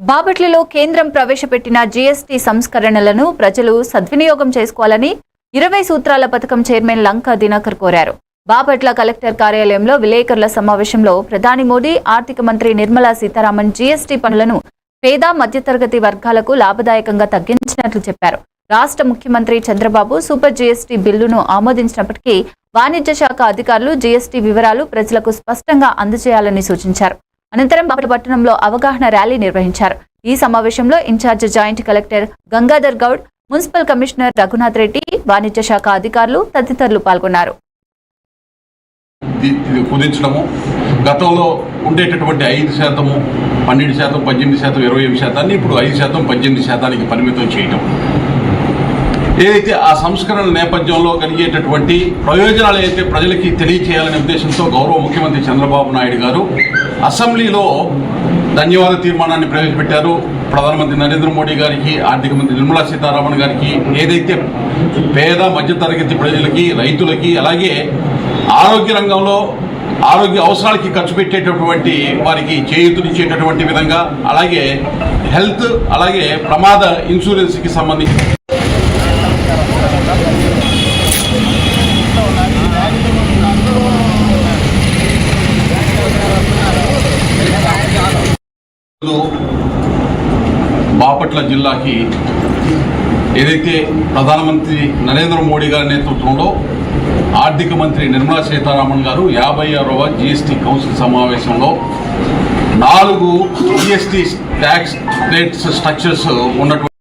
బాపట్లలో కేంద్రం ప్రవేశపెట్టిన జీఎస్టీ సంస్కరణలను ప్రజలు సద్వినియోగం చేసుకోవాలని ఇరవై సూత్రాల పథకం చైర్మన్ లంకా దినకర్ కోరారు. బాపట్ల కలెక్టర్ కార్యాలయంలో విలేకరుల సమావేశంలో ప్రధాని మోదీ ఆర్థిక మంత్రి నిర్మలా సీతారామన్ జీఎస్టీ పనులను పేద మధ్యతరగతి వర్గాలకు లాభదాయకంగా తగ్గించినట్లు చెప్పారు. రాష్ట్ర ముఖ్యమంత్రి చంద్రబాబు సూపర్ జీఎస్టీ బిల్లును ఆమోదించినప్పటికీ వాణిజ్య శాఖ అధికారులు జీఎస్టీ వివరాలు ప్రజలకు స్పష్టంగా అందజేయాలని సూచించారు. అనంతరం బాపట్ల పట్టణంలో అవగాహన ర్యాలీ నిర్వహించారు. ఈ సమావేశంలో incharge joint collector Gangadhar Goud municipal commissioner Raghunath Reddy వాణిజ్య శాఖ అధికారులు తదితరులు పాల్గొన్నారు. కుదించడము గతంలో ఉండేటటువంటి ఐదు శాతము పన్నెండు శాతం పద్దెనిమిది శాతం ఇరవై ఎనిమిది శాతాన్ని ఇప్పుడు ఐదు శాతం పద్దెనిమిది శాతానికి పరిమితం చేయటం. ఏదైతే ఆ సంస్కరణల నేపథ్యంలో కలిగేటటువంటి ప్రయోజనాలు అయితే ప్రజలకి తెలియచేయాలనే ఉద్దేశంతో గౌరవ ముఖ్యమంత్రి చంద్రబాబు నాయుడు గారు అసెంబ్లీలో ధన్యవాద తీర్మానాన్ని ప్రవేశపెట్టారు. ప్రధానమంత్రి నరేంద్ర మోడీ గారికి ఆర్థిక మంత్రి నిర్మలా సీతారామన్ గారికి ఏదైతే పేద మధ్యతరగతి ప్రజలకి రైతులకి అలాగే ఆరోగ్య రంగంలో ఆరోగ్య అవసరాలకి ఖర్చు పెట్టేటటువంటి వారికి చేయూతనిచ్చేటటువంటి విధంగా అలాగే హెల్త్ అలాగే ప్రమాద ఇన్సూరెన్స్కి సంబంధించి బాపట్ల జిల్లాకి ఏదైతే ప్రధానమంత్రి నరేంద్ర మోడీ గారి నేతృత్వంలో ఆర్థిక మంత్రి నిర్మలా సీతారామన్ గారు యాభై ఆరవ జిఎస్టీ కౌన్సిల్ సమావేశంలో నాలుగు జిఎస్టీ ట్యాక్స్ రేట్స్ స్ట్రక్చర్స్ ఉన్నటువంటి